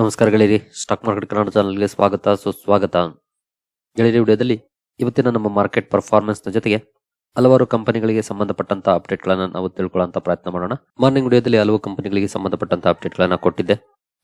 ನಮಸ್ಕಾರ ಗೆಳೆಯರಿ. Stock market Kannada ಚಾನಲ್ಗೆ ಸ್ವಾಗತ, ಸುಸ್ವಾಗತ. ಗೆಳೆಯರಿ, ವಿಡಿಯೋದಲ್ಲಿ ಇವತ್ತಿನ ನಮ್ಮ ಮಾರ್ಕೆಟ್ ಪರ್ಫಾರ್ಮೆನ್ಸ್ನ ಜೊತೆಗೆ ಹಲವಾರು ಕಂಪನಿಗಳಿಗೆ ಸಂಬಂಧಪಟ್ಟಂತ ಅಪ್ಡೇಟ್ ಗಳನ್ನ ನಾವು ತಿಳ್ಕೊಳ್ಳುವಂತ ಪ್ರಯತ್ನ ಮಾಡೋಣ. ಮಾರ್ನಿಂಗ್ ವಿಡಿಯೋದಲ್ಲಿ ಹಲವು ಕಂಪನಿಗಳಿಗೆ ಸಂಬಂಧಪಟ್ಟಂತ ಅಪ್ಡೇಟ್ ಗಳನ್ನ ಕೊಟ್ಟಿದ್ದೆ.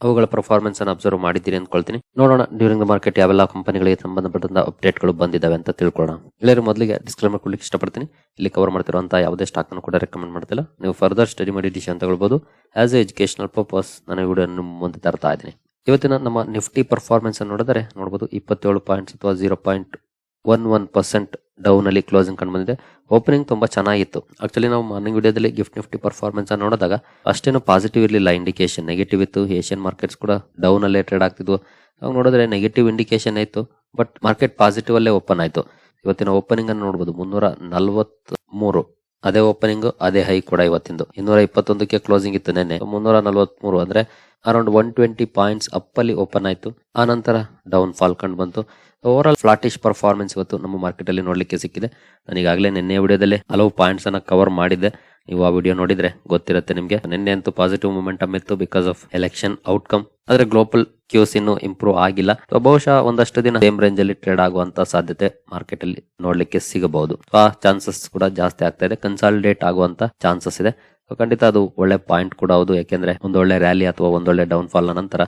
ಅವುಗಳ ಪರ್ಫಾರ್ಮೆನ್ಸ್ ಅನ್ನು ಅಬ್ಸರ್ವ್ ಮಾಡಿದ್ದೀರಿ ಅಂದ್ಕೊಳ್ತೀನಿ ನೋಡೋಣ ಡ್ಯೂರಿಂಗ್ ದ ಮಾರ್ಕೆಟ್ ಯಾವೆಲ್ಲ ಕಂಪನಿಗಳಿಗೆ ಸಂಬಂಧಪಟ್ಟಂತ ಅಪ್ಡೇಟ್ಗಳು ಬಂದಿದ್ದಾವೆ ಅಂತ ತಿಳ್ಕೊಳ್ಳೋಣ. ಗೆಳೆಯರು, ಮೊದಲಿಗೆ ಡಿಸ್ಕ್ಲೇಮರ್ ಕೊಡ್ಲಿಕ್ಕೆ ಇಷ್ಟಪಡ್ತೀನಿ. ಇಲ್ಲಿ ಕವರ್ ಮಾಡ್ತಿರುವಂತಹ ಯಾವುದೇ ಸ್ಟಾಕ್ ಅನ್ನು ಕೂಡ ರೆಕಮೆಂಡ್ ಮಾಡ್ತಿಲ್ಲ. ನೀವು ಫರ್ದರ್ ಸ್ಟಡಿ ಮಾಡಿ ಡಿಸಿಷನ್ ತಗೊಳ್ಬಹುದು ಆಸ್ ಎ ಎಜುಕೇಶನಲ್ ಪರ್ಪಸ್ ನಾನು ವಿಡಿಯೋ ಮುಂದೆ ತರ್ತಾ ಇದ್ದೀನಿ. ಇವತ್ತಿನ ನಮ್ಮ ನಿಫ್ಟಿ ಪರ್ಫಾರ್ಮೆನ್ಸ್ ಅನ್ನು ನೋಡಿದರೆ ನೋಡಬಹುದು ಇಪ್ಪತ್ತೇಳು ಪಾಯಿಂಟ್ಸ್ ಅಥವಾ zero point one one percent down ಅಲ್ಲಿ ಕ್ಲೋಸಿಂಗ್ ಕಂಡು ಬಂದಿದೆ. ಓಪನಿಂಗ್ ತುಂಬಾ ಚೆನ್ನಾಗಿತ್ತು. ಆಕ್ಚುಲಿ ನಾವು ಮಾರ್ನಿಂಗ್ ವಿಡಿಯೋದಲ್ಲಿ ಗಿಫ್ಟ್ ನಿಫ್ಟಿ ಪರ್ಫಾರ್ಮೆನ್ಸ್ ಅನ್ನು ನೋಡಿದಾಗ ಅಷ್ಟೇನು ಪಾಸಿಟಿವ್ ಇರಲಿಲ್ಲ. ಇಂಡಿಕೇಶನ್ ನೆಗೆಟಿವ್ ಇತ್ತು. ಏಷ್ಯನ್ ಮಾರ್ಕೆಟ್ಸ್ ಕೂಡ ಡೌನ್ ಅಲ್ಲೇ ಟ್ರೇಡ್ ಆಗ್ತಿದ್ವು. ಅವಾಗ ನೋಡಿದ್ರೆ ನೆಗೆಟಿವ್ ಇಂಡಿಕೇಶನ್ ಆಯಿತು ಬಟ್ ಮಾರ್ಕೆಟ್ ಪಾಸಿಟಿವ್ ಅಲ್ಲೇ ಓಪನ್ ಆಯಿತು. ಇವತ್ತಿನ ಓಪನಿಂಗ್ ಅನ್ನು ನೋಡಬಹುದು ಮುನ್ನೂರ ನಲವತ್ತ್ ಮೂರು ಅದೇ ಓಪನಿಂಗ್ ಅದೇ ಹೈ ಕೂಡ ಇವತ್ತಿಂದು. ಇನ್ನೂರ ಇಪ್ಪತ್ತೊಂದಕ್ಕೆ ಕ್ಲೋಸಿಂಗ್ ಇತ್ತು ನೆನ್ನೆ. ಮುನ್ನೂರ ನಲವತ್ಮೂರು ಅಂದ್ರೆ around one twenty points up ಅಲ್ಲಿ ಓಪನ್ ಆಯಿತು. ಆ ನಂತರ ಡೌನ್ ಫಾಲ್ ಕಂಡು ಬಂತು. ಓವರ್ ಆಲ್ ಫ್ಲಾಟಿಶ್ ಪರ್ಫಾರ್ಮೆನ್ಸ್ ಇವತ್ತು ನಮ್ಮ ಮಾರ್ಕೆಟ್ ಅಲ್ಲಿ ನೋಡ್ಲಿಕ್ಕೆ ಸಿಕ್ಕಿದೆ. ನಾನು ಈಗಾಗಲೇ ನಿನ್ನೆ ವಿಡಿಯೋದಲ್ಲಿ ಹಲವು ಪಾಯಿಂಟ್ಸ್ ಅನ್ನ ಕವರ್ ಮಾಡಿದ್ದೆ. ನೀವು ಆ ವಿಡಿಯೋ ನೋಡಿದ್ರೆ ಗೊತ್ತಿರುತ್ತೆ ನಿಮಗೆ. ನಿನ್ನೆ ಅಂತೂ ಪಾಸಿಟಿವ್ ಮೂಮೆಂಟಮ್ ಇತ್ತು ಬಿಕಾಸ್ ಆಫ್ ಎಲೆಕ್ಷನ್ ಔಟ್ಕಮ್ ಆದ್ರೆ ಗ್ಲೋಬಲ್ ಕ್ಯೂಸ್ ಇನ್ನು ಇಂಪ್ರೂವ್ ಆಗಿಲ್ಲ. ಬಹುಶಃ ಒಂದಷ್ಟು ದಿನ ಸೇಮ್ ರೇಂಜ್ ಅಲ್ಲಿ ಟ್ರೇಡ್ ಆಗುವಂತ ಸಾಧ್ಯತೆ ಮಾರ್ಕೆಟ್ ಅಲ್ಲಿ ನೋಡ್ಲಿಕ್ಕೆ ಸಿಗಬಹುದು. ಆ ಚಾನ್ಸಸ್ ಕೂಡ ಜಾಸ್ತಿ ಆಗ್ತಾ ಇದೆ. ಕನ್ಸಾಲಿಡೇಟ್ ಆಗುವಂತ ಚಾನ್ಸಸ್ ಇದೆ. ಖಂಡಿತ ಅದು ಒಳ್ಳೆ ಪಾಯಿಂಟ್ ಕೂಡ ಹೌದು. ಯಾಕೆಂದ್ರೆ ಒಂದೊಳ್ಳೆ ರ್ಯಾಲಿ ಅಥವಾ ಒಂದೊಳ್ಳೆ ಡೌನ್ ಫಾಲ್ನ ನಂತರ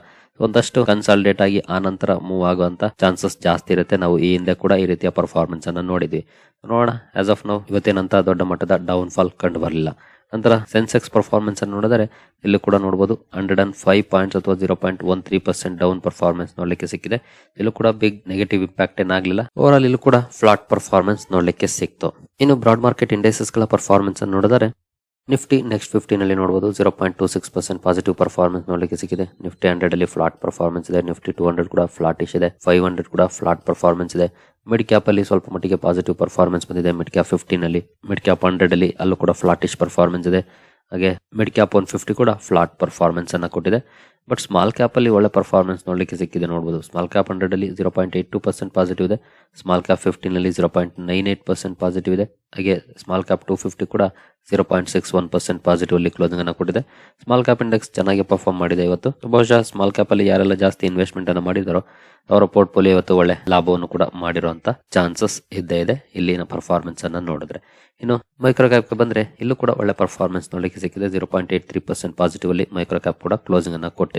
ಒಂದಷ್ಟು ಕನ್ಸಾಲಿಡೇಟ್ ಆಗಿ ಆ ನಂತರ ಮೂವ್ ಆಗುವಂತ ಚಾನ್ಸಸ್ ಜಾಸ್ತಿ ಇರುತ್ತೆ. ನಾವು ಈ ಹಿಂದೆ ಕೂಡ ಈ ರೀತಿಯ ಪರ್ಫಾರ್ಮೆನ್ಸ್ ಅನ್ನ ನೋಡಿದ್ವಿ. ನೋಡೋಣ. ಆಸ್ ಆಫ್ ನಾವು ಇವತ್ತೇನಂತ ದೊಡ್ಡ ಮಟ್ಟದ ಡೌನ್ ಫಾಲ್ ಕಂಡು ಬರಲಿಲ್ಲ. ನಂತರ ಸೆನ್ಸೆಕ್ಸ್ ಪರ್ಫಾರ್ಮೆನ್ಸ್ ಅನ್ನು ನೋಡಿದರೆ ಇಲ್ಲಿ ಕೂಡ ನೋಡಬಹುದು ಹಂಡ್ರೆಡ್ ಅಂಡ್ ಫೈವ್ ಪಾಯಿಂಟ್ಸ್ ಅಥವಾ zero point one three percent down performance ನೋಡಲಿಕ್ಕೆ ಸಿಕ್ಕಿದೆ. ಇಲ್ಲೂ ಕೂಡ ಬಿಗ್ ನೆಗೆಟಿವ್ ಇಂಪ್ಯಾಕ್ಟ್ ಏನಾಗಲಿಲ್ಲ ಓವರ್ ಆಲ್ ಇಲ್ಲೂ ಕೂಡ ಫ್ಲಾಟ್ ಪರ್ಫಾರ್ಮೆನ್ಸ್ ನೋಡಲಿಕ್ಕೆ ಸಿಕ್ತು. ಇನ್ನು ಬ್ರಾಡ್ ಮಾರ್ಕೆಟ್ ಇಂಡೆಕ್ಸಸ್ಗಳ ಪರ್ಫಾರ್ಮೆನ್ಸ್ ಅನ್ನು ನೋಡಿದರೆ ನಿಫ್ಟಿ ನೆಕ್ಸ್ಟ್ ಫಿಫ್ಟಿನಲ್ಲಿ ನೋಡಬಹುದು zero point two six percent positive performance ನೋಡಲಿಕ್ಕೆ ಸಿಕ್ಕಿದೆ. ನಿಫ್ಟಿ ಹಂಡ್ರೆಡ್ ಅಲ್ಲಿ ಫ್ಲಾಟ್ ಪರ್ಫಾರ್ಮೆನ್ಸ್ ಇದೆ. ನಿಫ್ಟಿ ಟೂ ಹಂಡ್ರೆಡ್ ಕೂಡ ಫ್ಲಾಟ್ ಇಶ್ ಇದೆ. ಫೈವ್ ಹಂಡ್ರೆಡ್ ಕೂಡ ಫ್ಲಾಟ್ ಪರ್ಫಾರ್ಮೆನ್ಸ್ ಇದೆ. ಮಿಡ್ ಕ್ಯಾಪ್ ಅಲ್ಲಿ ಸ್ವಲ್ಪ ಮಟ್ಟಿಗೆ ಪಾಸಿಟಿವ್ ಪರ್ಫಾರ್ಮೆನ್ಸ್ ಬಂದಿದೆ. ಮಿಡ್ ಕ್ಯಾಪ್ ಫಿಫ್ಟೀನ್ ಅಲ್ಲಿ ಮಿಡ್ ಕ್ಯಾಪ್ ಹಂಡ್ರೆಡ್ ಅಲ್ಲಿ ಅಲ್ಲೂ ಕೂಡ ಫ್ಲಾಟಿಶ್ ಪರ್ಫಾರ್ಮೆನ್ಸ್ ಇದೆ. ಹಾಗೆ ಮಿಡ್ ಕ್ಯಾಪ್ ಒನ್ ಫಿಫ್ಟಿ ಕೂಡ ಫ್ಲಾಟ್ ಪರ್ಫಾರ್ಮೆನ್ಸ್ ಅನ್ನ ಕೊಟ್ಟಿದೆ. ಬಟ್ ಸ್ಮಾಲ್ ಕ್ಯಾಪ್ ಅಲ್ಲಿ ಒಳ್ಳೆ ಪರ್ಫಾರ್ಮೆನ್ಸ್ ನೋಡಲಿಕ್ಕೆ ಸಿಕ್ಕಿದೆ ನೋಡಬಹುದು ಸ್ಮಾಲ್ ಕ್ಯಾಪ್ ಹಂಡ್ರೆಡ್ ಅಲ್ಲಿ zero point eight two percent positive ಇದೆ. ಸ್ಮಾಲ್ ಕ್ಯಾಪ್ ಫಿಫ್ಟೀನ್ ಅಲ್ಲಿ zero point nine eight percent positive ಇದೆ. ಹಾಗೆ ಸ್ಮಾಲ್ ಕ್ಯಾಪ್ ಟೂ ಫಿಫ್ಟಿ ಕೂಡ zero point six one percent positive ಅಲ್ಲಿ ಕ್ಲೋಸಿಂಗ್ ಅನ್ನು ಕೊಟ್ಟಿದೆ. ಸ್ಮಾಲ್ ಕ್ಯಾಪ್ ಇಂಡೆಕ್ಸ್ ಚೆನ್ನಾಗಿ ಪರ್ಫಾರ್ಮ್ ಮಾಡಿದೆ ಇವತ್ತು. ಬಹುಶಃ ಸ್ಮಾಲ್ ಕ್ಯಾಪ್ ಅಲ್ಲಿ ಯಾರೆಲ್ಲ ಜಾಸ್ತಿ ಇನ್ವೆಸ್ಟ್ಮೆಂಟ್ ಅನ್ನು ಮಾಡಿದಾರೋ, ಅವರ ಪೋರ್ಟ್ಫೋಲಿಯೋ ಇವತ್ತು ಒಳ್ಳೆ ಲಾಭವನ್ನು ಕೂಡ ಮಾಡಿರುವಂತ ಚಾನ್ಸಸ್ ಇದ್ದೇ ಇದೆ ಇಲ್ಲಿನ ಪರ್ಫಾರ್ಮೆನ್ಸ್ ಅನ್ನು ನೋಡಿದ್ರೆ. ಇನ್ನು ಮೈಕ್ರೋ ಕ್ಯಾಪ್ ಬಂದ್ರೆ ಇಲ್ಲೂ ಕೂಡ ಒಳ್ಳೆ ಪರ್ಫಾರ್ಮೆನ್ಸ್ ನೋಡಲಿಕ್ಕೆ ಸಿಕ್ಕಿದೆ. Zero point eight three percent positive ಅಲ್ಲಿ ಮೈಕ್ರೋ ಕ್ಯಾಪ್ ಕೂಡ ಕ್ಲೋಸಿಂಗ್ ಅನ್ನು ಕೊಟ್ಟಿದೆ.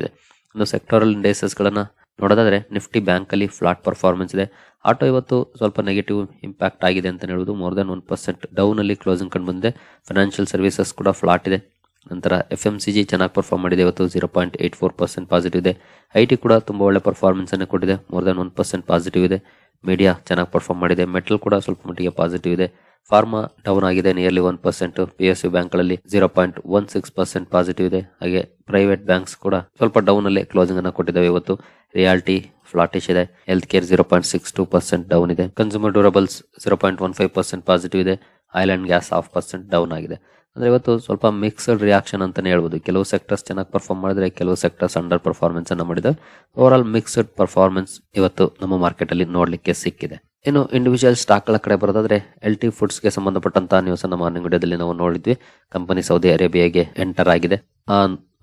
ಇನ್ನು ಸೆಕ್ಟೋರಲ್ ಇಂಡೈಸಸ್ಗಳನ್ನು ನೋಡೋದಾದ್ರೆ ನಿಫ್ಟಿ ಬ್ಯಾಂಕ್ ಅಲ್ಲಿ ಫ್ಲಾಟ್ ಪರ್ಫಾರ್ಮೆನ್ಸ್ ಇದೆ. ಆಟೋ ಇವತ್ತು ಸ್ವಲ್ಪ ನೆಗೆಟಿವ್ ಇಂಪ್ಯಾಕ್ಟ್ ಆಗಿದೆ ಅಂತ ಹೇಳ್ಬೋದು more than one percent down ಅಲ್ಲಿ ಕ್ಲೋಸಿಂಗ್ ಕಂಡು ಬಂದಿದೆ. ಫೈನಾನ್ಷಿಯಲ್ ಸರ್ವಿಸಸ್ ಕೂಡ ಫ್ಲಾಟ್ ಇದೆ. ನಂತರ ಎಫ್ ಎಂ ಸಿ ಜಿ ಚೆನ್ನಾಗಿ ಪರ್ಫಾರ್ಮ್ ಮಾಡಿದೆ. ಇವತ್ತು zero point eight four percent positive ಇದೆ. ಐ ಟಿ ಕೂಡ ತುಂಬ ಒಳ್ಳೆ ಪರ್ಫಾರ್ಮೆನ್ಸನ್ನು ಕೊಟ್ಟಿದೆ. More than one percent positive ಇದೆ. ಮೀಡಿಯಾ ಚೆನ್ನಾಗಿ ಪರ್ಫಾರ್ಮ್ ಮಾಡಿದೆ. ಮೆಟಲ್ ಕೂಡ ಸ್ವಲ್ಪ ಮಟ್ಟಿಗೆ ಪಾಸಿಟಿವ್ ಇದೆ. ಫಾರ್ಮಾ ಡೌನ್ ಆಗಿದೆ. Nearly one percent P S U ಬ್ಯಾಂಕ್ಗಳಲ್ಲಿ zero point one six percent positive ಇದೆ. ಹಾಗೆ ಪ್ರೈವೇಟ್ ಬ್ಯಾಂಕ್ಸ್ ಕೂಡ ಸ್ವಲ್ಪ ಡೌನ್ ಅಲ್ಲಿ ಕ್ಲೋಸಿಂಗ್ ಅನ್ನು ಕೊಟ್ಟಿದ್ದಾವೆ ಇವತ್ತು. ರಿಯಾಲ್ಟಿ ಫ್ಲಾಟಿಶ್ ಇದೆ. Health care zero point six two percent down ಇದೆ. Consumer durables zero point one five percent positive ಇದೆ. And gas half percent down ಆಗಿದೆ. ಅಂದ್ರೆ ಇವತ್ತು ಸ್ವಲ್ಪ ಮಿಕ್ಸ್ಡ್ ರಿಯಾಕ್ಷನ್ ಅಂತಲೇ ಹೇಳ್ಬೋದು. ಕೆಲವು ಸೆಕ್ಟರ್ಸ್ ಚೆನ್ನಾಗಿ ಪರ್ಫಾರ್ಮ್ ಮಾಡಿದರೆ, ಕೆಲವು ಸೆಕ್ಟರ್ಸ್ ಅಂಡರ್ ಪರ್ಫಾರ್ಮೆನ್ಸನ್ನು ಮಾಡಿದೆ ಓವರ್ ಆಲ್ ಮಿಕ್ಸ್ಡ್ ಪರ್ಫಾರ್ಮೆನ್ಸ್ ಇವತ್ತು ನಮ್ಮ ಮಾರ್ಕೆಟಲ್ಲಿ ನೋಡ್ಲಿಕ್ಕೆ ಸಿಕ್ಕಿದೆ. ಇನ್ನು ಇಂಡಿವಿಜುವಲ್ ಸ್ಟಾಕ್ಗಳ ಕಡೆ ಬರೋದಾದ್ರೆ ಎಲ್ ಟಿ ಫುಡ್ಸ್ಗೆ ಸಂಬಂಧಪಟ್ಟಂತಹ ನ್ಯೂಸ್ ಅನ್ನು ಮಾರ್ನಿಂಗ್ ವಿಡಿಯೋದಲ್ಲಿ ನಾವು ನೋಡಿದ್ವಿ. ಕಂಪನಿ ಸೌದಿ ಅರೇಬಿಯಾಗೆ ಎಂಟರ್ ಆಗಿದೆ. ಆ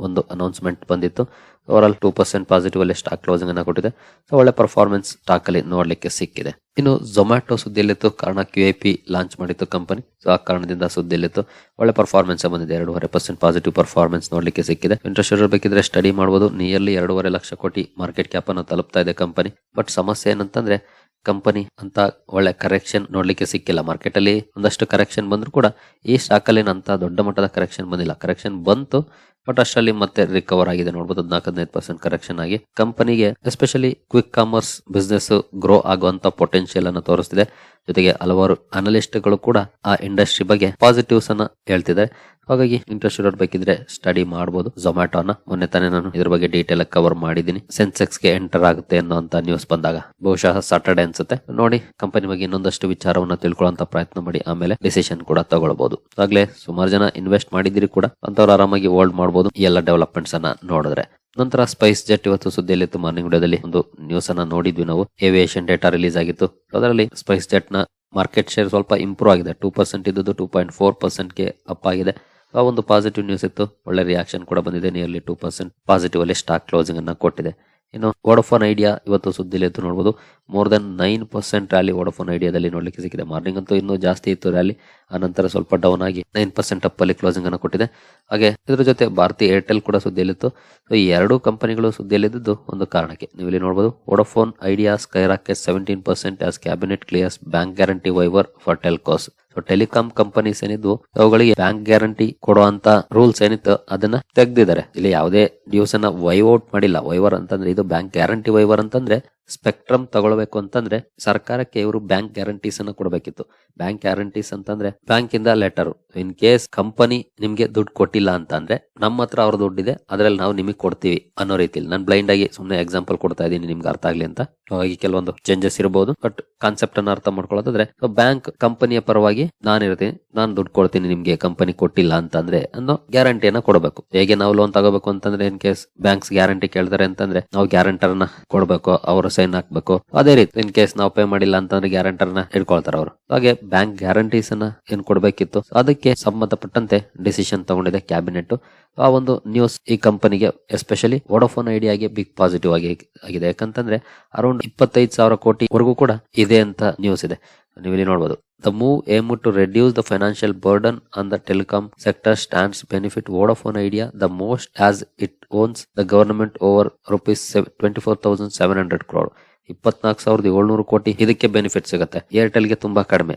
ಒಂದು ಅನೌನ್ಸ್ಮೆಂಟ್ ಬಂದಿತ್ತು. Over all two percent positive ಅಲ್ಲಿ ಸ್ಟಾಕ್ ಕ್ಲೋಸಿಂಗ್ ಅನ್ನು ಕೊಟ್ಟಿದೆ. ಸೊ ಒಳ್ಳೆ ಪರ್ಫಾರ್ಮೆನ್ಸ್ ಸ್ಟಾಕ್ ಅಲ್ಲಿ ನೋಡಲಿಕ್ಕೆ ಸಿಕ್ಕಿದೆ. ಇನ್ನು ಝೊಮ್ಯಾಟೊ ಸುದ್ದಿಯಲ್ಲಿತ್ತು. ಕಾರಣ ಕ್ಯೂ ಐ ಪಿ ಲಾಂಚ್ ಮಾಡಿತ್ತು ಕಂಪನಿ ಸೊ ಆ ಕಾರಣದಿಂದ ಸುದ್ದಿಯಲ್ಲಿತ್ತು. ಒಳ್ಳೆ ಪರ್ಫಾರ್ಮೆನ್ಸ್ ಬಂದಿದೆ. ಎರಡೂವರೆ ಪರ್ಸೆಂಟ್ ಪಾಸಿಟಿವ್ ಪರ್ಫಾರ್ಮೆನ್ಸ್ ನೋಡಲಿಕ್ಕೆ ಸಿಕ್ಕಿದೆ. ಇಂಟ್ರೆಸ್ಟ್ ಇರಬೇಕಿದ್ರೆ ಸ್ಟಡಿ ಮಾಡಬಹುದು ನಿಯರ್ಲಿ ಎರಡೂವರೆ ಲಕ್ಷ ಕೋಟಿ ಮಾರ್ಕೆಟ್ ಕ್ಯಾಪ್ ಅನ್ನು ತಲುಪ್ತಾ ಇದೆ ಕಂಪನಿ ಬಟ್ ಸಮಸ್ಯೆ ಏನಂತಂದ್ರೆ ಕಂಪನಿ ಅಂತ ಒಳ್ಳೆ ಕರೆಕ್ಷನ್ ನೋಡ್ಲಿಕ್ಕೆ ಸಿಕ್ಕಿಲ್ಲ. ಮಾರ್ಕೆಟ್ ಅಲ್ಲಿ ಒಂದಷ್ಟು ಕರೆಕ್ಷನ್ ಬಂದ್ರು ಕೂಡ ಈ ಸ್ಟಾಕ್ ಅಲ್ಲಿ ದೊಡ್ಡ ಮಟ್ಟದ ಕರೆಕ್ಷನ್ ಬಂದಿಲ್ಲ. ಕರೆಕ್ಷನ್ ಬಂತು ಬಟ್ ಅಷ್ಟರಲ್ಲಿ ಮತ್ತೆ ರಿಕವರ್ ಆಗಿದೆ ನೋಡಬಹುದು ಹದಿನಾಲ್ಕು ಹದಿನೈದು ಪರ್ಸೆಂಟ್ ಕರೆಕ್ಷನ್ ಆಗಿ. ಕಂಪನಿಗೆ especially quick commerce business grow ಆಗುವಂತ ಪೊಟೆನ್ಶಿಯಲ್ ಅನ್ನು ತೋರಿಸ್ತಿದೆ. ಜೊತೆಗೆ ಹಲವಾರು ಅನಲಿಸ್ಟ್ಗಳು ಕೂಡ ಆ ಇಂಡಸ್ಟ್ರಿ ಬಗ್ಗೆ ಪಾಸಿಟಿವ್ಸ್ ಅನ್ನ ಹೇಳ್ತಿದ್ದಾರೆ ಹಾಗಾಗಿ ಇಂಟ್ರೆಸ್ಟ್ ಇರೋರ್ ಬೇಕಿದ್ರೆ ಸ್ಟಡಿ ಮಾಡಬಹುದು ಝೊಮ್ಯಾಟೋನ ಮೊನ್ನೆ ತಾನೇ ನಾನು ಇದ್ರ ಬಗ್ಗೆ ಡೀಟೇಲ್ ಕವರ್ ಮಾಡಿದ್ದೀನಿ. ಸೆನ್ಸೆಕ್ಸ್ಗೆ ಎಂಟರ್ ಆಗುತ್ತೆ ಅನ್ನೋಂತ ನ್ಯೂಸ್ ಬಂದಾಗ. ಬಹುಶಃ ಸಾಟರ್ಡೆ ಅನ್ಸುತ್ತೆ. ನೋಡಿ ಕಂಪನಿ ಬಗ್ಗೆ ಇನ್ನೊಂದಷ್ಟು ವಿಚಾರವನ್ನ ತಿಳ್ಕೊಳ್ಳುವಂತ ಪ್ರಯತ್ನ ಮಾಡಿ, ಆಮೇಲೆ ಡಿಸಿಷನ್ ಕೂಡ ತಗೊಳ್ಬಹುದು ಆಗ್ಲೇ ಸುಮಾರು ಜನ ಇನ್ವೆಸ್ಟ್ ಮಾಡಿದಿರಿ ಕೂಡ. ಅಂತವ್ರು ಆರಾಮಾಗಿ ಹೋಲ್ಡ್ ಮಾಡಬಹುದು ಈ ಎಲ್ಲ ಡೆವಲಪ್ಮೆಂಟ್ಸ್ ಅನ್ನ ನೋಡಿದ್ರೆ. ನಂತರ ಸ್ಪೈಸ್ ಜೆಟ್ ಇವತ್ತು ಸುದ್ದಿಯಲ್ಲಿ ಮಾರ್ನಿಂಗ್ ವಿಡಿಯೋದಲ್ಲಿ. ಒಂದು ನ್ಯೂಸ್ ಅನ್ನ ನೋಡಿದ್ವಿ ನಾವು. ಏವಿಯೇಷನ್ ಡೇಟಾ ರಿಲೀಸ್ ಆಗಿತ್ತು. ಅದರಲ್ಲಿ ಸ್ಪೈಸ್ ಜೆಟ್ನ ಮಾರ್ಕೆಟ್ ಶೇರ್ ಸ್ವಲ್ಪ ಇಂಪ್ರೂವ್ ಆಗಿದೆ. ಟೂ ಪರ್ಸೆಂಟ್ ಇದ್ದದ್ದು ಟೂ ಪಾಯಿಂಟ್ ಫೋರ್ ಪರ್ಸೆಂಟ್ಗೆ ಅಪ್ ಆಗಿದೆ. ಆ ಒಂದು ಪಾಸಿಟಿವ್ ನ್ಯೂಸ್ ಇತ್ತು. ಒಳ್ಳೆ ರಿಯಾಕ್ಷನ್ ಕೂಡ ಬಂದಿದೆ. ನಿಯರ್ಲಿ ಟೂ ಪರ್ಸೆಂಟ್ ಪಾಸಿಟಿವ್ ಅಲ್ಲಿ ಸ್ಟಾಕ್ ಕ್ಲೋಸಿಂಗ್ ಅನ್ನ ಕೊಟ್ಟಿದೆ. ಇನ್ನು ವೋಡಫೋನ್ ಐಡಿಯಾ ಇವತ್ತು ಸುದ್ದಿಲಿ ಎದ್ದು ನೋಡಬಹುದು more than nine percent rally Vodafone ಐಡಿಯಾದಲ್ಲಿ ನೋಡ್ಲಿಕ್ಕೆ ಸಿಕ್ಕಿದೆ. ಮಾರ್ನಿಂಗ್ ಅಂತೂ ಇನ್ನೂ ಜಾಸ್ತಿ ಇತ್ತು ರ್ಯಾಲಿ ಆನಂತರ ನಂತರ ಸ್ವಲ್ಪ ಡೌನ್ ಆಗಿ ನೈನ್ ಪರ್ಸೆಂಟ್ ಅಪ್ಪಲ್ಲಿ ಕ್ಲೋಸಿಂಗ್ ಅನ್ನು ಕೊಟ್ಟಿದೆ. ಹಾಗೆ ಇದರ ಜೊತೆ ಭಾರತಿ ಏರ್ಟೆಲ್ ಕೂಡ ಸುದ್ದಿಯಲ್ಲಿತ್ತು. ಸೊ ಈ ಎರಡೂ ಕಂಪನಿಗಳು ಸುದ್ದಿಯಲ್ಲಿದ್ದು ಒಂದು ಕಾರಣಕ್ಕೆ. ನೀವು ಇಲ್ಲಿ ನೋಡಬಹುದು Vodafone Idea skyrocket seventeen percent as cabinet clears bank guarantee waiver for telcos telecom companies ಏನಿದ್ವು, ಅವುಗಳಿಗೆ ಬ್ಯಾಂಕ್ ಗ್ಯಾರಂಟಿ ಕೊಡುವಂತ ರೂಲ್ಸ್ ಏನಿತ್ತು, ಅದನ್ನ ತೆಗ್ದಿದ್ದಾರೆ. ಇಲ್ಲಿ ಯಾವುದೇ ಡ್ಯೂಸ್ ಅನ್ನ ವೈಔಟ್ ಮಾಡಿಲ್ಲ. ವೈವರ್ ಅಂತಂದ್ರೆ ಇದು ಬ್ಯಾಂಕ್ ಗ್ಯಾರಂಟಿ ವೈವರ್ ಅಂತಂದ್ರೆ ಸ್ಪೆಕ್ಟ್ರಮ್ ತಗೊಳ್ಬೇಕು ಅಂತಂದ್ರೆ ಸರ್ಕಾರಕ್ಕೆ ಇವರು ಬ್ಯಾಂಕ್ ಗ್ಯಾರಂಟೀಸ್ ಅನ್ನ ಕೊಡಬೇಕಿತ್ತು. ಬ್ಯಾಂಕ್ ಗ್ಯಾರಂಟೀಸ್ ಅಂತಂದ್ರೆ ಬ್ಯಾಂಕ್ ಇಂದ ಲೆಟರ್. ಇನ್ ಕೇಸ್ ಕಂಪನಿ ನಿಮ್ಗೆ ದುಡ್ಡು ಕೊಟ್ಟಿಲ್ಲ ಅಂತಂದ್ರೆ ನಮ್ಮ ಹತ್ರ ಅವ್ರ ದುಡ್ಡಿದೆ ಅದ್ರಲ್ಲಿ ನಾವು ನಿಮಗೆ ಕೊಡ್ತೀವಿ ಅನ್ನೋ ರೀತಿಲಿ. ನಾನು ಬ್ಲೈಂಡ್ ಆಗಿ ಸುಮ್ಮನೆ ಎಕ್ಸಾಂಪಲ್ ಕೊಡ್ತಾ ಇದ್ದೀನಿ, ನಿಮ್ಗೆ ಅರ್ಥ ಆಗ್ಲಿ ಅಂತ. ಹಾಗಾಗಿ ಕೆಲವೊಂದು ಚೇಂಜಸ್ ಇರಬಹುದು ಬಟ್ ಕಾನ್ಸೆಪ್ಟ್ ಅನ್ನ ಅರ್ಥ ಮಾಡ್ಕೊಳ್ಳೋದಾದ್ರೆ ಬ್ಯಾಂಕ್ ಕಂಪನಿಯ ಪರವಾಗಿ ನಾನು ಇರ್ತೀನಿ, ನಾನು ದುಡ್ಡು ಕೊಡ್ತೀನಿ ನಿಮ್ಗೆ, ಕಂಪನಿ ಕೊಟ್ಟಿಲ್ಲ ಅಂತಂದ್ರೆ ಅನ್ನೋ ಗ್ಯಾರಂಟಿಯನ್ನ ಕೊಡಬೇಕು. ಹೇಗೆ ನಾವು ಲೋನ್ ತಗೋಬೇಕು ಅಂತಂದ್ರೆ ಇನ್ ಕೇಸ್ ಬ್ಯಾಂಕ್ಸ್ ಗ್ಯಾರಂಟಿ ಕೇಳ್ತಾರೆ ಅಂತಂದ್ರೆ, ನಾವು ಗ್ಯಾರಂಟರ್ ಕೊಡಬೇಕು ಕೊಡ್ಬೇಕು, ಅವರ ಸೈನ್ ಹಾಕ್ಬೇಕು. ಅದೇ ರೀತಿ ಇನ್ ಕೇಸ್ ನಾವು ಪೇ ಮಾಡಿಲ್ಲ ಅಂತಂದ್ರೆ ಗ್ಯಾರಂಟರ್ನ ಇಟ್ಕೊಳ್ತಾರೆ ಅವರು. ಹಾಗೆ ಬ್ಯಾಂಕ್ ಗ್ಯಾರಂಟೀಸ್ ಅನ್ನ ಏನ್ ಕೊಡಬೇಕಿತ್ತು? ಅದಕ್ಕೆ ಸಂಬಂಧಪಟ್ಟಂತೆ ಡಿಸಿಷನ್ ತಗೊಂಡಿದೆ ಕ್ಯಾಬಿನೆಟ್ ಆ ಒಂದು ನ್ಯೂಸ್ ಈ ಕಂಪನಿಗೆ ಎಸ್ಪೆಷಲಿ ವೋಡೋಫೋನ್ ಐಡಿಯಾಗೆ ಬಿಗ್ ಪಾಸಿಟಿವ್ ಆಗಿ ಆಗಿದೆ. ಯಾಕಂತಂದ್ರೆ ಅರೌಂಡ್ ಇಪ್ಪತ್ತೈದು ಸಾವಿರ ಕೋಟಿವರೆಗೂ ಕೂಡ ಇದೆ ಅಂತ ನ್ಯೂಸ್ ಇದೆ. ನೀವು ಇಲ್ಲಿ ನೋಡಬಹುದು the move aim to reduce the financial burden on the telecom sector stands benefit Vodafone Idea the most as it owns the government over rupees twenty four thousand seven hundred crore ಇಪ್ಪತ್ನಾಲ್ಕು ಸಾವಿರದ ಏಳ್ನೂರು ಕೋಟಿ ಇದಕ್ಕೆ benefit ಸಿಗುತ್ತೆ. ಏರ್ಟೆಲ್ಗೆ ತುಂಬಾ ಕಡಿಮೆ.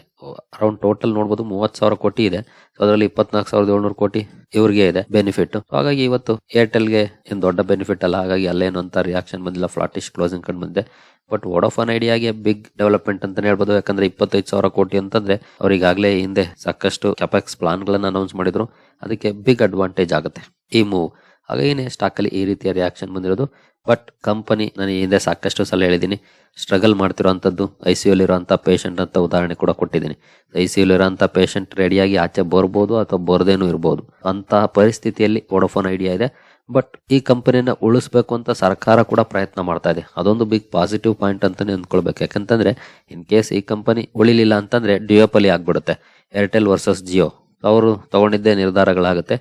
Around total ನೋಡಬಹುದು ಮೂವತ್ತು ಸಾವಿರ ಕೋಟಿ ಇದೆ. ಅದರಲ್ಲಿ ಇಪ್ಪತ್ನಾಲ್ಕು ಸಾವಿರದ ಏಳ್ನೂರು ಕೋಟಿ ಇವ್ರಿಗೆ ಇದೆ ಬೆನಿಫಿಟ್ ಹಾಗಾಗಿ ಇವತ್ತು ಏರ್ಟೆಲ್ಗೆ ಏನು ದೊಡ್ಡ ಬೆನಿಫಿಟ್ ಅಲ್ಲ, ಹಾಗಾಗಿ ಅಲ್ಲೇನು ಅಂತ ರಿಯಾಕ್ಷನ್ ಬಂದಿಲ್ಲ ಫ್ಲಾಟಿಶ್ ಕ್ಲೋಸಿಂಗ್ ಕಂಡು ಬಂದಿದೆ ಬಟ್ ವೋಡೋಫೋನ್ ಐಡಿಯಾಗೆ ಬಿಗ್ ಡೆವಲಪ್ಮೆಂಟ್ ಅಂತಾನೆ ಹೇಳ್ಬೋದು. ಯಾಕಂದ್ರೆ ಇಪ್ಪತ್ತೈದು ಸಾವಿರ ಕೋಟಿ ಅಂತಂದ್ರೆ ಅವರಿಗಾಗಲೇ ಹಿಂದೆ ಸಾಕಷ್ಟು ಅಪೆಕ್ಸ್ ಪ್ಲಾನ್ಗಳನ್ನು ಅನೌನ್ಸ್ ಮಾಡಿದ್ರು. ಅದಕ್ಕೆ ಬಿಗ್ ಅಡ್ವಾಂಟೇಜ್ ಆಗುತ್ತೆ. ಈ ಮೂವ್ ಹಾಗಾಗಿನೇ ಸ್ಟಾಕಲ್ಲಿ ಈ ರೀತಿಯ ರಿಯಾಕ್ಷನ್ ಬಂದಿರೋದು. ಬಟ್ ಕಂಪನಿ ನಾನು ಹಿಂದೆ ಸಾಕಷ್ಟು ಸಲ ಹೇಳಿದ್ದೀನಿ ಸ್ಟ್ರಗಲ್ ಮಾಡ್ತಿರೋಂಥದ್ದು ಐ ಸಿ ಯುಲ್ ಇರೋಂಥ ಪೇಷಂಟ್ ಅಂತ ಉದಾಹರಣೆ ಕೂಡ ಕೊಟ್ಟಿದ್ದೀನಿ. ಐ ಸಿ ಯುಲಿರೋಂಥ ಪೇಷಂಟ್ ರೆಡಿಯಾಗಿ ಆಚೆ ಬರ್ಬೋದು ಅಥವಾ ಬರ್ದೇನೂ ಇರ್ಬೋದು. ಅಂತಹ ಪರಿಸ್ಥಿತಿಯಲ್ಲಿ ವೋಡೋಫೋನ್ ಐಡಿಯಾ ಇದೆ. ಬಟ್ ಈ ಕಂಪನಿಯನ್ನು ಉಳಿಸ್ಬೇಕು ಅಂತ ಸರ್ಕಾರ ಕೂಡ ಪ್ರಯತ್ನ ಮಾಡ್ತಾ ಇದೆ. ಅದೊಂದು ಬಿಗ್ ಪಾಸಿಟಿವ್ ಪಾಯಿಂಟ್ ಅಂತಲೇ ಅಂದ್ಕೊಳ್ಬೇಕು. ಯಾಕಂತಂದ್ರೆ ಇನ್ ಕೇಸ್ ಈ ಕಂಪನಿ ಉಳಿಲಿಲ್ಲ ಅಂತಂದ್ರೆ ಡಿಯೋಪಲಿ ಆಗಿಬಿಡುತ್ತೆ. ಏರ್ಟೆಲ್ ವರ್ಸಸ್ ಜಿಯೋ ಅವರು ತಗೊಂಡಿದ್ದೇ ನಿರ್ಧಾರಗಳಾಗುತ್ತೆ.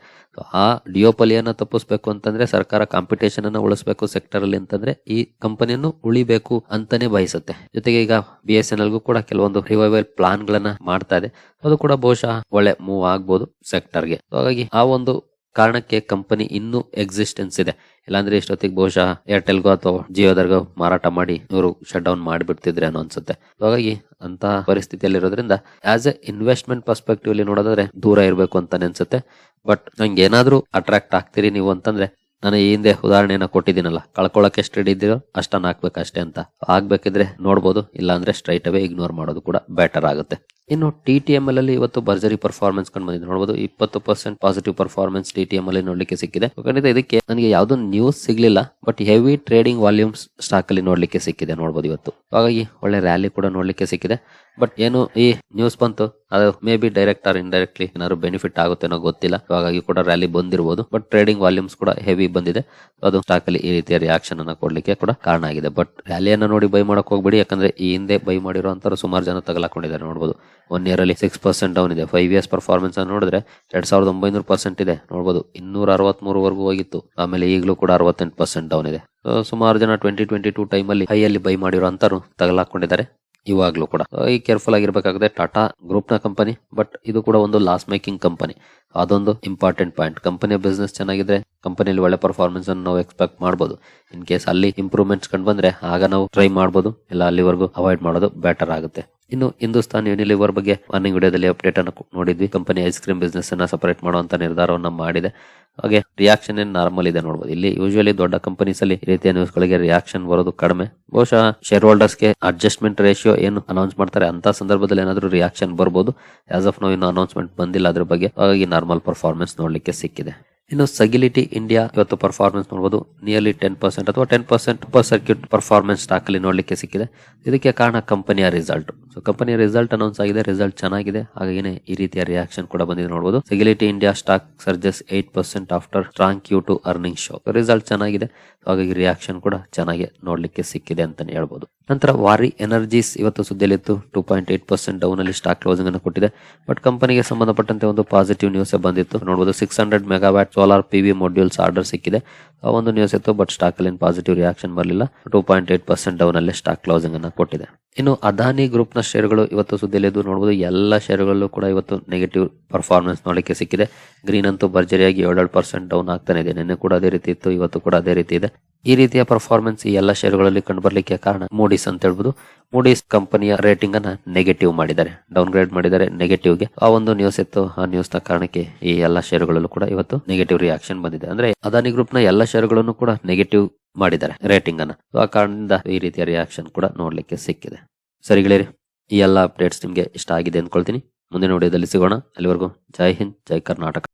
ಆ ಡಿಯೋಪಲಿಯನ್ನು ತಪ್ಪಿಸ್ಬೇಕು ಅಂತಂದ್ರೆ ಸರ್ಕಾರ ಕಾಂಪಿಟೇಷನ್ ಅನ್ನು ಉಳಿಸ್ಬೇಕು ಸೆಕ್ಟರ್ ಅಲ್ಲಿ ಅಂತಂದ್ರೆ ಈ ಕಂಪನಿಯನ್ನು ಉಳಿಬೇಕು ಅಂತಾನೆ ಬಯಸುತ್ತೆ. ಜೊತೆಗೆ ಈಗ ಬಿ ಎಸ್ ಎನ್ ಎಲ್ಗೂ ಕೂಡ ಕೆಲವೊಂದು ರಿವೈವಲ್ ಪ್ಲಾನ್ ಗಳನ್ನ ಮಾಡ್ತಾ ಇದೆ. ಅದು ಕೂಡ ಬಹುಶಃ ಒಳ್ಳೆ ಮೂವ್ ಆಗ್ಬೋದು ಸೆಕ್ಟರ್ಗೆ ಹಾಗಾಗಿ ಆ ಒಂದು ಕಾರಣಕ್ಕೆ ಕಂಪನಿ ಇನ್ನೂ ಎಕ್ಸಿಸ್ಟೆನ್ಸ್ ಇದೆ. ಇಲ್ಲಾಂದ್ರೆ ಇಷ್ಟೊತ್ತಿಗೆ ಬಹುಶಃ ಏರ್ಟೆಲ್ಗೋ ಅಥವಾ ಜಿಯೋದರ್ಗೋ ಮಾರಾಟ ಮಾಡಿ ಇವರು ಶಟ್ ಡೌನ್ ಮಾಡಿಬಿಡ್ತಿದ್ರೆ ಅನ್ನೋ ಅನ್ಸುತ್ತೆ ಹಾಗಾಗಿ ಅಂತಹ ಪರಿಸ್ಥಿತಿಯಲ್ಲಿರೋದ್ರಿಂದ ಆಸ್ ಎ ಇನ್ವೆಸ್ಟ್ಮೆಂಟ್ ಪರ್ಸ್ಪೆಕ್ಟಿವ್ ಅಲ್ಲಿ ನೋಡೋದಾದ್ರೆ ದೂರ ಇರಬೇಕು ಅಂತ ಅನ್ಸುತ್ತೆ. ಬಟ್ ನಂಗೆ ಏನಾದ್ರೂ ಅಟ್ರಾಕ್ಟ್ ಆಗ್ತೀರಿ ನೀವು ಅಂತಂದ್ರೆ ನಾನು ಈ ಹಿಂದೆ ಉದಾಹರಣೆಯನ್ನ ಕೊಟ್ಟಿದ್ದೀನಲ್ಲ, ಕಳ್ಕೊಳ್ಳೋಕೆ ಎಷ್ಟು ಹಿಡಿದಿರೋ ಅಷ್ಟನ್ನ ಹಾಕ್ಬೇಕು ಅಷ್ಟೇ ಅಂತ. ಆಗ್ಬೇಕಿದ್ರೆ ನೋಡ್ಬೋದು, ಇಲ್ಲಾಂದ್ರೆ ಸ್ಟ್ರೈಟ್ ಅವೇ ಇಗ್ನೋರ್ ಮಾಡೋದು ಕೂಡ ಬೆಟರ್ ಆಗುತ್ತೆ. ಇನ್ನು ಟಿ ಟಿ ಎಂ ಎಲ್ ಅಲ್ಲಿ ಇವತ್ತು ಭರ್ಜರಿ ಪರ್ಫಾರ್ಮೆನ್ಸ್ ಕಂಡು ಬಂದಿದೆ. ನೋಡಬಹುದು ಇಪ್ಪತ್ತು percent positive performance T T M ಅಲ್ಲಿ ನೋಡ್ಲಿಕ್ಕೆ ಸಿಕ್ಕಿದೆ. ಖಂಡಿತ ಇದಕ್ಕೆ ನನಗೆ ಯಾವುದೋ ನ್ಯೂಸ್ ಸಿಗ್ಲಿಲ್ಲ but heavy trading volumes stock ಅಲ್ಲಿ ನೋಡ್ಲಿಕ್ಕೆ ಸಿಕ್ಕಿದೆ ನೋಡಬಹುದು ಇವತ್ತು. ಹಾಗಾಗಿ ಒಳ್ಳೆ ರ್ಯಾಲಿ ಕೂಡ ನೋಡ್ಲಿಕ್ಕೆ ಸಿಕ್ಕಿದೆ. ಬಟ್ ಏನು ಈ ನ್ಯೂಸ್ ಬಂತು? ಅದು may be direct or indirectly ಏನಾದ್ರು ಬೆನಿಫಿಟ್ ಆಗುತ್ತೆ ಗೊತ್ತಿಲ್ಲ. ಹಾಗಾಗಿ ಕೂಡ ರ್ಯಾಲಿ ಬಂದಿರಬಹುದು ಬಟ್ ಟ್ರೇಡಿಂಗ್ ವಾಲ್ಯೂಮ್ಸ್ ಕೂಡ ಹೆವಿ ಬಂದಿದೆ. ಅದು ಸ್ಟಾಕ್ ಅಲ್ಲಿ ಈ ರೀತಿಯ ರಿಯಾಕ್ಷನ್ ಅನ್ನ ಕೊಡ್ಲಿಕ್ಕೆ ಕೂಡ ಕಾರಣ ಆಗಿದೆ. ಬಟ್ ರ್ಯಾಲಿಯನ್ನ ನೋಡಿ ಬೈ ಮಾಡಕ್ ಹೋಗ್ಬೇಡಿ. ಯಾಕಂದ್ರೆ ಈ ಹಿಂದೆ ಬೈ ಮಾಡಿರೋ ಸುಮಾರು ಜನ ತಗಲಾಕೊಂಡಿದ್ದಾರೆ ನೋಡಬಹುದು ಒನ್ ಇಯರ್ ಅಲ್ಲಿ ಸಿಕ್ಸ್ ಪರ್ಸೆಂಟ್ ಡೌನ್ ಇದೆ. ಫೈವ್ ಇಯರ್ಸ್ ಪರ್ಫಾರ್ಮೆನ್ಸ್ ಅನ್ನು ನೋಡಿದ್ರೆ ಎರಡ್ ಸಾವಿರದ ಒಂಬೈನೂರು ಪರ್ಸೆಂಟ್ ಇದೆ ನೋಡಬಹುದು ಇನ್ನೂರ ಅರವತ್ಮೂರು ವರೆಗೂ ಹೋಗಿತ್ತು. ಆಮೇಲೆ ಈಗಲೂ ಕೂಡ ಅರವತ್ತೆಂಟು ಪರ್ಸೆಂಟ್ ಡೌನ್ ಇದೆ. ಸುಮಾರು ಜನ ಟ್ವೆಂಟಿ ಟ್ವೆಂಟಿ ಟೂ ಟೈಮ್ ಅಲ್ಲಿ ಹೈ ಅಲ್ಲಿ ಬೈ ಮಾಡಿರೋ ಅಂತರು ತಗಲಾಕೊಂಡಿದ್ದಾರೆ. ಇವಾಗ್ಲೂ ಕೂಡ. ಈ ಕೇರ್ಫುಲ್ ಆಗಿರ್ಬೇಕಾಗುತ್ತೆ ಟಾಟಾ ಗ್ರೂಪ್ನ ಕಂಪನಿ ಬಟ್ ಇದು ಕೂಡ ಒಂದು ಲಾಸ್ ಮೇಕಿಂಗ್ ಕಂಪನಿ ಅದೊಂದು ಇಂಪಾರ್ಟೆಂಟ್ ಪಾಯಿಂಟ್ ಕಂಪನಿಯ ಬಿಸ್ನೆಸ್ ಚೆನ್ನಾಗಿದ್ರೆ ಕಂಪನಿಯಲ್ಲಿ ಒಳ್ಳೆ ಪರ್ಫಾರ್ಮೆನ್ಸ್ ಅನ್ನು ನಾವು ಎಕ್ಸ್ಪೆಕ್ಟ್ ಮಾಡಬಹುದು ಇನ್ ಕೇಸ್ ಅಲ್ಲಿ ಇಂಪ್ರೂವ್ಮೆಂಟ್ಸ್ ಕಂಡು ಬಂದ್ರೆ, ಆಗ ನಾವು ಟ್ರೈ ಮಾಡಬಹುದು ಇಲ್ಲ ಅಲ್ಲಿವರೆಗೂ ಅವಾಯ್ಡ್ ಮಾಡೋದು ಬೆಟರ್ ಆಗುತ್ತೆ. ಇನ್ನು ಹಿಂದೂಸ್ತಾನ್ ಯೂನಿಲಿವರ್ ಬಗ್ಗೆ ಮಾರ್ನಿಂಗ್ ವಿಡಿಯೋದಲ್ಲಿ ಅಪ್ಡೇಟ್ ಅನ್ನು ನೋಡಿದ್ವಿ. ಕಂಪನಿ ಐಸ್ ಕ್ರೀಮ್ ಬಿಸ್ನೆಸ್ ಅನ್ನ ಸಪರೇಟ್ ಮಾಡುವಂತ ನಿರ್ಧಾರವನ್ನು ಮಾಡಿದೆ. ಹಾಗೆ ರಿಯಾಕ್ಷನ್ ಏನ್ ನಾರ್ಮಲ್ ಇದೆ ನೋಡಬಹುದು ಇಲ್ಲಿ ಯೂಶುವಲಿ ದೊಡ್ಡ ಕಂಪನೀಸ್ ಅಲ್ಲಿ ರೀತಿಯ ನ್ಯೂಸ್ ಗಳಿಗೆ ರಿಯಾಕ್ಷನ್ ಬರೋದು ಕಡಿಮೆ. ಬಹುಶಃ ಶೇರ್ ಹೋಲ್ಡರ್ಸ್ಗೆ ಅಡ್ಜಸ್ಟ್ಮೆಂಟ್ ರೇಷಿಯೋ ಏನು ಅನೌನ್ಸ್ ಮಾಡ್ತಾರೆ ಅಂತ ಸಂದರ್ಭದಲ್ಲಿ ಏನಾದರೂ ರಿಯಾಕ್ಷನ್ ಬರಬಹುದು ಆಸ್ ಆಫ್ ನೋ ಇನ್ನು ಅನೌನ್ಸ್ಮೆಂಟ್ ಬಂದಿಲ್ಲ ಅದ್ರ ಬಗ್ಗೆ. ಹಾಗಾಗಿ ನಾರ್ಮಲ್ ಪರ್ಫಾರ್ಮೆನ್ಸ್ ನೋಡ್ಲಿಕ್ಕೆ ಸಿಕ್ಕಿದೆ. ಇನ್ನು ಸಗಿಲಿಟಿ ಇಂಡಿಯಾ ಇವತ್ತು ಪರ್ಫಾರ್ಮೆನ್ಸ್ ನೋಡಬಹುದು ನಿಯರ್ಲಿ ಟೆನ್ ಪರ್ಸೆಂಟ್ ಅಥವಾ ten percent super circuit performance stock ಅಲ್ಲಿ ನೋಡ್ಲಿಕ್ಕೆ ಸಿಕ್ಕಿದೆ. ಇದಕ್ಕೆ ಕಾರಣ ಕಂಪನಿಯ ರಿಸಲ್ಟ್ ಸೊ ಕಂಪನಿಯ ರಿಸಲ್ಟ್ ಅನೌನ್ಸ್ ಆಗಿದೆ ರಿಸಲ್ಟ್ ಚೆನ್ನಾಗಿದೆ. ಹಾಗಾಗಿನೇ ಈ ರೀತಿಯ ರಿಯಾಕ್ಷನ್ ಕೂಡ ಬಂದಿದೆ ನೋಡಬಹುದು Sagility India stock surges eight percent after strong Q two earning show result ಚೆನ್ನಾಗಿದೆ. ಹಾಗಾಗಿ ರಿಯಾಕ್ಷನ್ ಕೂಡ ಚೆನ್ನಾಗಿ ನೋಡ್ಲಿಕ್ಕೆ ಸಿಕ್ಕಿದೆ ಅಂತಾನೆ ಹೇಳ್ಬೋದು. ನಂತರ ವಾರಿ ಎನರ್ಜೀಸ್ ಇವತ್ತು ಸುದ್ದಿಯಲ್ಲಿತ್ತು. Two point eight percent down ಅಲ್ಲಿ ಸ್ಟಾಕ್ ಕ್ಲೋಸಿಂಗ್ ಅನ್ನು ಕೊಟ್ಟಿದೆ. ಬಟ್ ಕಂಪನಿಗೆ ಸಂಬಂಧಪಟ್ಟಂತೆ ಒಂದು ಪಾಸಿಟಿವ್ ನ್ಯೂಸ್ ಬಂದಿತ್ತು. ನೋಡಬಹುದು six hundred megawatt solar P V modules order ಸಿಕ್ಕಿದೆ. ಆ ಒಂದು ನ್ಯೂಸ್ ಇತ್ತು ಬಟ್ ಸ್ಟಾಕ್ ಅಲ್ಲಿ ಪಾಸಿಟಿವ್ ರಿಯಾಕ್ಷನ್ ಬರಲಿಲ್ಲ. Two point eight percent down ಅಲ್ಲಿ ಸ್ಟಾಕ್ ಕ್ಲೋಸಿಂಗ್ ಅನ್ನು ಕೊಟ್ಟಿದೆ. ಇನ್ನು ಅದಾನಿ ಗ್ರೂಪ್ನ ಶೇರುಗಳು ಇವತ್ತು ಇವತ್ತು ಸುದ್ದಿಯಲ್ಲಿದ್ದು ನೋಡಬಹುದು ಎಲ್ಲ ಶೇರುಗಳಲ್ಲೂ ಕೂಡ ಇವತ್ತು ನೆಗೆಟಿವ್ ಪರ್ಫಾರ್ಮೆನ್ಸ್ ನೋಡಲಿಕ್ಕೆ ಸಿಕ್ಕಿದೆ. ಗ್ರೀನ್ ಅಂತೂ ಭರ್ಜರಿಯಾಗಿ ಏಳೆರಡು ಪರ್ಸೆಂಟ್ ಡೌನ್ ಆಗ್ತಾನೆ ಇದೆ. ನಿನ್ನೆ ಕೂಡ ಅದೇ ರೀತಿ ಇತ್ತು, ಇವತ್ತು ಕೂಡ ಅದೇ ರೀತಿ ಇದೆ. ಈ ರೀತಿಯ ಪರ್ಫಾರ್ಮೆನ್ಸ್ ಈ ಎಲ್ಲ ಶೇರುಗಳಲ್ಲಿ ಕಂಡು ಬರಲಿಕ್ಕೆ ಕಾರಣ ಮೂಡಿಸ್ ಅಂತ ಹೇಳ್ಬೋದು. ಮೂಡಿಸ್ ಕಂಪನಿಯ ರೇಟಿಂಗ್ ಅನ್ನ ನೆಗೆಟಿವ್ ಮಾಡಿದ್ದಾರೆ. ಡೌನ್ ಗ್ರೇಡ್ ಮಾಡಿದ್ದಾರೆ ನೆಗೆಟಿವ್ಗೆ. ಆ ಒಂದು ನ್ಯೂಸ್ ಇತ್ತು ಆ ನ್ಯೂಸ್ನ ಕಾರಣಕ್ಕೆ ಈ ಎಲ್ಲ ಶೇರುಗಳಲ್ಲೂ ಕೂಡ ಇವತ್ತು ನೆಗೆಟಿವ್ ರಿಯಾಕ್ಷನ್ ಬಂದಿದೆ. ಅಂದ್ರೆ ಅದಾನಿ ಗ್ರೂಪ್ನ ಎಲ್ಲ ಶೇರುಗಳನ್ನು ಕೂಡ ನೆಗೆಟಿವ್ ಮಾಡಿದ್ದಾರೆ ರೇಟಿಂಗ್ ಅನ್ನ. ಆ ಕಾರಣದಿಂದ ಈ ರೀತಿಯ ರಿಯಾಕ್ಷನ್ ಕೂಡ ನೋಡ್ಲಿಕ್ಕೆ ಸಿಕ್ಕಿದೆ. ಸರಿ ಗೆಳೆಯರಿ, ಈ ಎಲ್ಲ ಅಪ್ಡೇಟ್ಸ್ ನಿಮ್ಗೆ ಇಷ್ಟ ಆಗಿದೆ ಅಂದ್ಕೊಳ್ತೀನಿ ಮುಂದಿನ ವಿಡಿಯೋದಲ್ಲಿ ಸಿಗೋಣ. ಅಲ್ಲಿವರೆಗೂ ಜೈ ಹಿಂದ್, ಜೈ ಕರ್ನಾಟಕ.